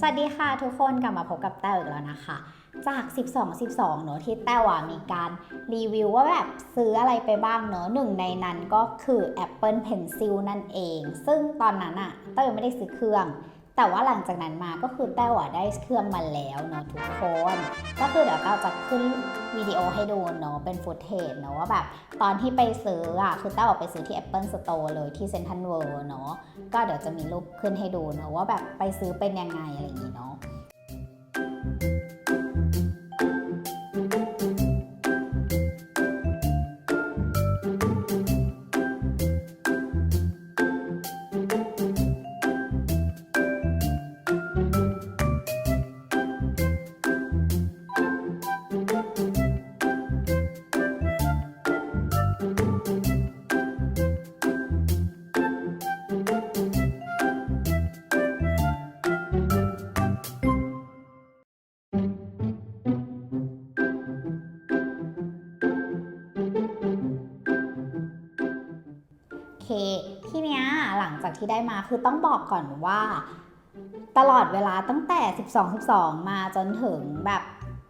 สวัสดีค่ะทุกคนกลับมาพบกับแต้วอีกแล้วนะคะ จาก 12 12เนอะที่แต้วอะมีการรีวิวว่าแบบซื้ออะไรไปบ้างเนอะหนึ่งในนั้นก็คือ Apple Pencil นั่นเอง ซึ่งตอนนั้นอะแต้วยังไม่ได้ซื้อเครื่อง แต่ว่าหลังจากนั้นมาก็คือแต้วอะได้เครื่องมาแล้วเนอะทุกคน ก็คือเดี๋ยวก็จะขึ้นวิดีโอให้ดูเนอะเป็นฟุตเทจเนอะว่าแบบตอนที่ไปซื้ออะคือแต้วออกไปซื้อที่ Apple Store เลยที่เซ็นทรัลเวิลด์เนอะก็เดี๋ยวจะมีรูปขึ้นให้ดูเนอะว่าแบบไปซื้อเป็นยังไงอะไรอย่างงี้เนาะ จากที่ได้มาคือต้องบอกก่อนว่า ตลอดเวลาตั้งแต่ 12 12 มาจนถึงแบบ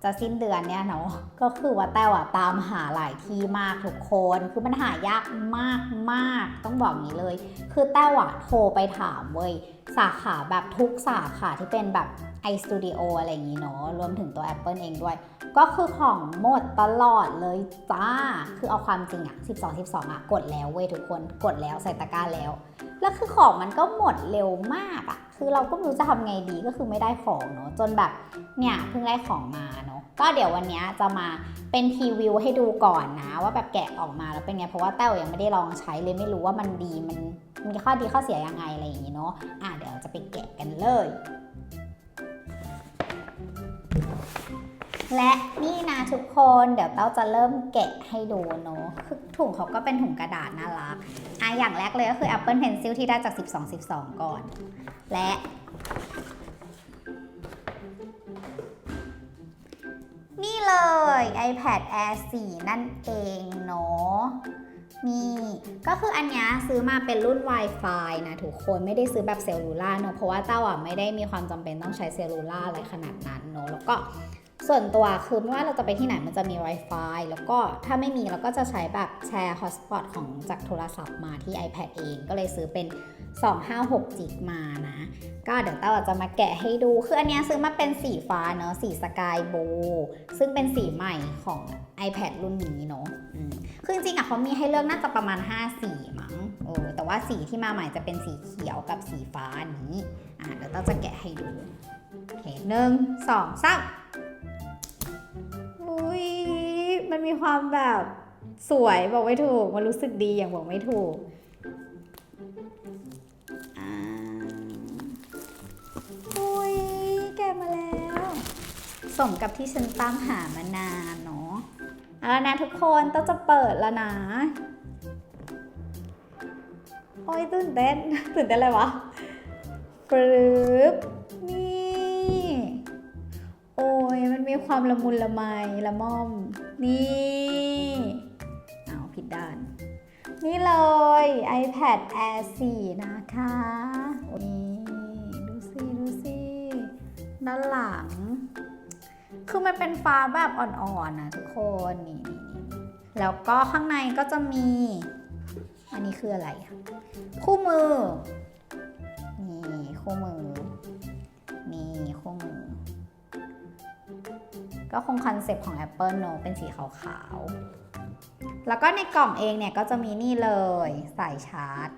จะสิ้นเดือนเนี่ยเนาะก็คือว่าแต้วอะตามหาหลายที่มากทุกคน คือมันหายากมากมากๆต้องบอกงี้เลย คือแต้วอะโทรไปถามเว้ย สาขาแบบทุกสาขาที่เป็นแบบ iStudio อะไรอย่างงี้เนาะรวมถึงตัว Apple เองด้วย ก็คือของหมดตลอดเลยจ้า คือเอาความจริงอะ12 12อะกดแล้วเว้ยทุกคนกดแล้วใส่ตะกร้าแล้ว แล้วคือของมันก็หมดเร็วมากอะคือเราก็ไม่รู้จะทำไงดีก็คือไม่ได้ของเนาะจนแบบเนี่ยเพิ่งได้ของมาเนาะก็เดี๋ยววันนี้จะมาเป็นพรีวิวให้ดูก่อนนะ ว่าแบบแกะออกมาแล้วเป็นไงเพราะว่าแต้วยังไม่ได้ลองใช้เลยไม่รู้ว่ามันดีมัน มีข้อดีข้อเสียยังไงอะไรอย่างงี้เนาะอะเดี๋ยวจะไปแกะกันเลย และนี่นะทุกคนเดี๋ยวเต้าจะเริ่มแกะให้ดูเนาะคือถุงเขาก็เป็นถุงกระดาษน่ารักอะอย่างแรกเลยก็คือ Apple Pencil ที่ได้จาก 12 12 ก่อน และนี่เลย iPad Air 4 นั่นเองเนาะ นี่ก็คืออันเนี้ยซื้อมาเป็นรุ่น Wi-Fi นะทุกคนไม่ได้ซื้อแบบเซลลูล่าเนอะเพราะว่าเต้าอะไม่ได้มีความจำเป็นต้องใช้เซลลูล่าอะไรขนาดนั้นเนอะแล้วก็ส่วนตัวคือไม่ว่าเราจะไปที่ไหนมันจะมี Wi-Fi แล้วก็ถ้าไม่มีเราก็จะใช้แบบแชร์ฮอสปอตของจากโทรศัพท์มาที่ iPad เอง ก็เลยซื้อเป็น 256จิกมานะ ก็เดี๋ยวเต้าจะมาแกะให้ดู คืออันเนี้ยซื้อมาเป็นสีฟ้าเนอะสีสกายบลูซึ่งเป็นสีใหม่ของ iPad รุ่นนี้เนอะคือจริงๆอะเขามีให้เลือกน่าจะประมาณ 5 สีมั้งเออแต่ว่าสีที่มาใหม่จะเป็นสีเขียวกับสีฟ้านี้ อะเดี๋ยวเต้าจะแกะให้ดู โอเคหนึ่งสองสามอุ้ย มันมีความแบบสวยบอกไม่ถูก มันรู้สึกดีอย่างบอกไม่ถูก สมกับที่ฉันตามหามานานเนาะเอาละนะทุกคนต้องจะเปิดแล้วนะ โอ้ยตื่นเต้นตื่นเต้นอะไรวะปรึบนี่โอ้ยมันมีความละมุนละไมละม่อม นี่เอาผิดด้าน นี่เลย iPad Air 4 นะคะนี่ดูสิ ดูสิ ด้านหลัง คือมันเป็นฟ้าแบบอ่อนๆนะทุกคนนี่นี่นี่แล้วก็ข้างในก็จะมี อันนี้คืออะไรอะคู่มือ นี่คู่มือ นี่คู่มือ ก็คงคอนเซปต์ของ Apple เนอะเป็นสีขาวๆ แล้วก็ในกล่องเองเนี่ยก็จะมีนี่เลยสายชาร์จ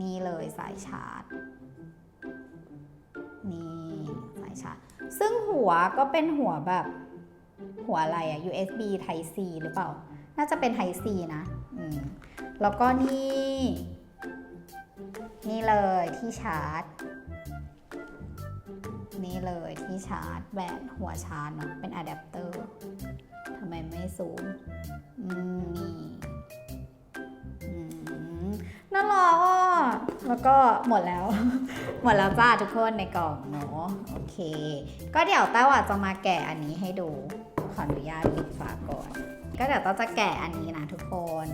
นี่เลยสายชาร์จ ซึ่งหัวก็เป็นหัวแบบหัวอะไรอะ USB Type C หรือเปล่า น่าจะเป็น Type C นะแล้วก็นี่ นี่เลยที่ชาร์จ นี่เลยที่ชาร์จแบตหัวชาร์จเนาะเป็นอะแดปเตอร์ทำไมไม่ซูมนี่น่ารักอะแล้วก็หมดแล้ว หมดแล้วจ้าทุกคนในกล่องเนาะโอเค ก็เดี๋ยวแต้วอะจะมาแกะอันนี้ให้ดู ขออนุญาตปิดฝาก่อน ก็เดี๋ยวแต้วจะแกะอันนี้นะทุกคน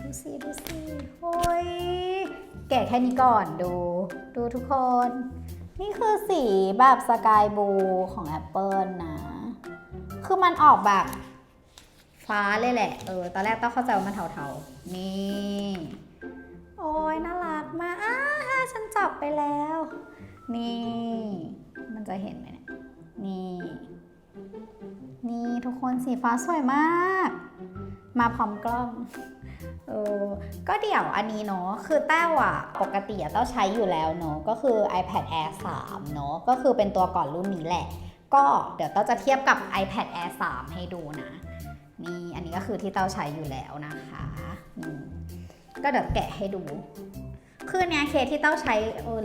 ดูสิดูสิโอ้ยแกะแค่นี้ก่อนดู ดูทุกคน นี่คือสีแบบสกายบลูของ Apple นะ คือมันออกแบบฟ้าเลยแหละ เออ ตอนแรกต้องเข้าใจว่ามันเทาๆ นี่ นี่ มันจะเห็นไหมเนี่ยนี่ นี่ทุกคนสีฟ้าสวยมาก มาพร้อมกล้องเออก็เดี๋ยวอันนี้เนาะคือแต้วอะปกติอะแต้วใช้อยู่แล้วเนาะก็คือ iPad Air 3 เนาะก็คือเป็นตัวก่อนรุ่นนี้แหละ ก็เดี๋ยวเต้าจะเทียบกับ iPad Air 3 ให้ดูนะ นี่อันนี้ก็คือที่เต้าใช้อยู่แล้วนะคะก็เดี๋ยวแกะให้ดู คืออนเนี้ยเคสที่เต้าใช้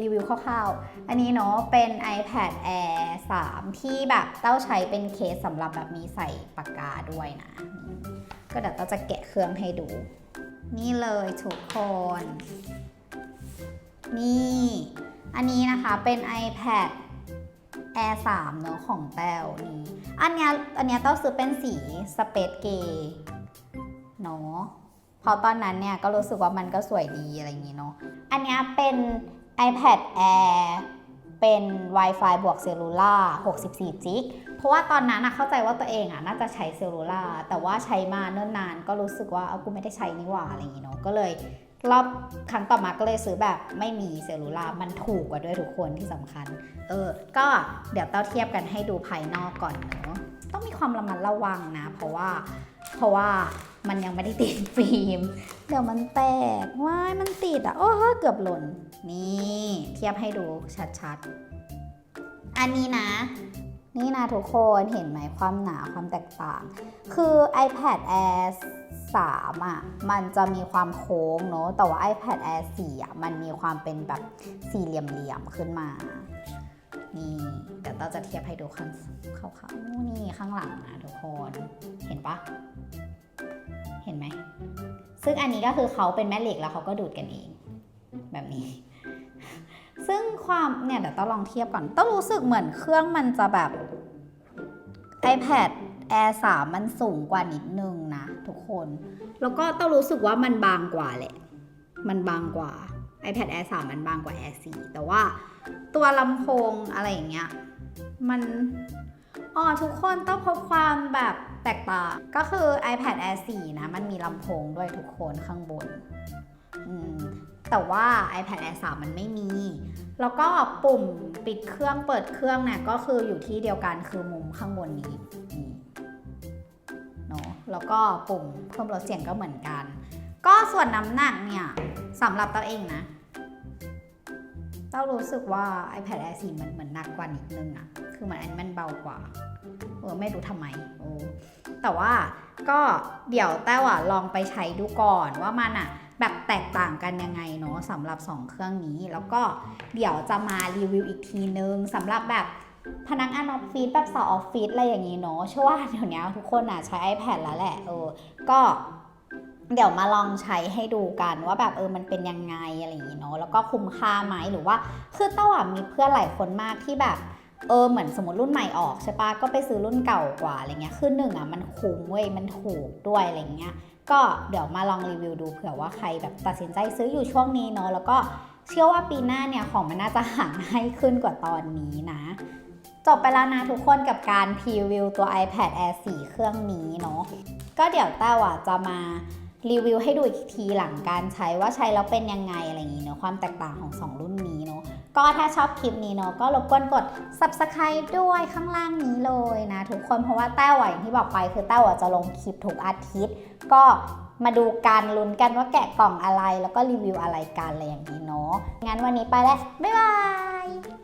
รีวิวคร่าวๆ อันนี้เนาะเป็น iPad Air 3 ที่แบบเต้าใช้เป็นเคสสำหรับแบบมีใส่ปากกาด้วยนะ ก็เดี๋ยวเต้าจะแกะเครื่องให้ดู นี่เลยทุกคน นี่ อันนี้นะคะเป็น iPad Air 3 เนอะของแต้วนี่ อันเนี้ยอันเนี้ยแต้วซื้อเป็นสี Space Gray เนาะ เพราะตอนนั้นเนี่ยก็รู้สึกว่ามันก็สวยดีอะไรอย่างงี้เนาะ อันนี้เป็น iPad Air เป็น Wi-Fi บวกเซลลูล่า64จิกเพราะว่าตอนนั้นอะเข้าใจว่าตัวเองอะน่าจะใช้เซลลูล่าแต่ว่าใช้มาเนิ่นนานก็รู้สึกว่าเอากูไม่ได้ใช้นี่หว่าอะไรอย่างงี้เนาะก็เลยรอบครั้งต่อมาก็เลยซื้อแบบไม่มีเซลลูล่ามันถูกกว่าด้วยทุกคนที่สำคัญ เออ ก็เดี๋ยวเต้าเทียบกันให้ดูภายนอกก่อนเนาะต้องมีความระมัดระวังนะ เพราะว่าเพราะว่า มันยังไม่ได้ติดฟิล์มเดี๋ยวมันแตกว้ายมันติดอะโอ้โหเกือบหล่น นี่เทียบให้ดูชัดๆ อันนี้นะ นี่นะทุกคนเห็นไหมความหนาความแตกต่าง คือ iPad Air 3อะมันจะมีความโค้งเนอะแต่ว่า iPad Air 4อะมันมีความเป็นแบบสี่เหลี่ยมๆขึ้นมานี่เดี๋ยวเราจะเทียบให้ดูข้างขาวๆนี่ข้างหลังนะทุกคน เห็นปะ ห็นไหม ซึ่งอันนี้ก็คือเขาเป็นแม่เหล็กแล้วเขาก็ดูดกันเอง แบบนี้ ซึ่งความเนี่ยเดี๋ยวต้องลองเทียบก่อน ต้องรู้สึกเหมือนเครื่องมันจะแบบ iPad Air 3 มันสูงกว่านิดนึงนะทุกคน แล้วก็ต้องรู้สึกว่ามันบางกว่าแหละ มันบางกว่า iPad Air 3 มันบางกว่า Air 4 แต่ว่าตัวลำโพงอะไรอย่างเงี้ย มัน อ๋อทุกคนต้องพบความแบบ แตกต่าง ก็คือ iPad Air 4 นะ มันมีลำโพงด้วยทุกคนข้างบน แต่ว่า iPad Air 3 มันไม่มี แล้วก็ปุ่มปิดเครื่องเปิดเครื่องเนี่ยก็คืออยู่ที่เดียวกันคือมุมข้างบนนี้เนาะแล้วก็ปุ่มเพิ่มลดเสียงก็เหมือนกัน ก็ส่วนน้ำหนักเนี่ยสำหรับตัวเองนะเต้ารู้สึกว่า iPad Air 4มันเหมือนหนักกว่านิดนึงอะคือเหมือนอันนมันเบากว่า เออไม่รู้ทำไมโอ้แต่ว่าก็เดี๋ยวแต้วอะลองไปใช้ดูก่อนว่ามันอะแบบแตกต่างกันยังไงเนาะสำหรับ 2 เครื่องนี้ แล้วก็เดี๋ยวจะมารีวิวอีกทีนึงสำหรับแบบพนักงานออฟฟิศแบบสาวออฟฟิศอะไรอย่างนี้เนาะเชื่อว่าเดี๋ยวนี้ทุกคนอะใช้ iPad แล้วแหละเออก็เดี๋ยวมาลองใช้ให้ดูกันว่าแบบเออมันเป็นยังไงอะไรอย่างงี้เนาะแล้วก็คุ้มค่าไหมหรือว่าคือเต้าอะมีเพื่อนหลายคนมากที่แบบ เออเหมือนสมมติรุ่นใหม่ออกใช่ปะก็ไปซื้อรุ่นเก่ากว่าอะไรเงี้ยคือหนึ่งอะมันคุ้มเว้ยมันถูกด้วยอะไรเงี้ยก็เดี๋ยวมาลองรีวิวดูเผื่อว่าใครแบบตัดสินใจซื้ออยู่ช่วงนี้เนาะแล้วก็เชื่อว่าปีหน้าเนี่ยของมันน่าจะหาง่ายขึ้นกว่าตอนนี้นะ จบไปแล้วนะทุกคนกับการพรีวิวตัว iPad Air 4 เครื่องนี้เนาะก็เดี๋ยวแต้วอะจะมา รีวิวให้ดูอีกทีหลังการใช้ว่าใช้แล้วเป็นยังไงอะไรอย่างนี้เนาะความแตกต่างของ 2 รุ่นนี้เนาะก็ถ้าชอบคลิปนี้เนาะก็รบกวนกด subscribe ด้วยข้างล่างนี้เลยนะทุกคนเพราะว่าแต้วอะอย่างที่บอกไปคือแต้วะจะลงคลิปทุกอาทิตย์ ก็มาดูกันลุ้นกันว่าแกะกล่องอะไรแล้วก็รีวิวอะไรกันอะไรอย่างนี้เนาะงั้นวันนี้ไปแล้วบ๊ายบาย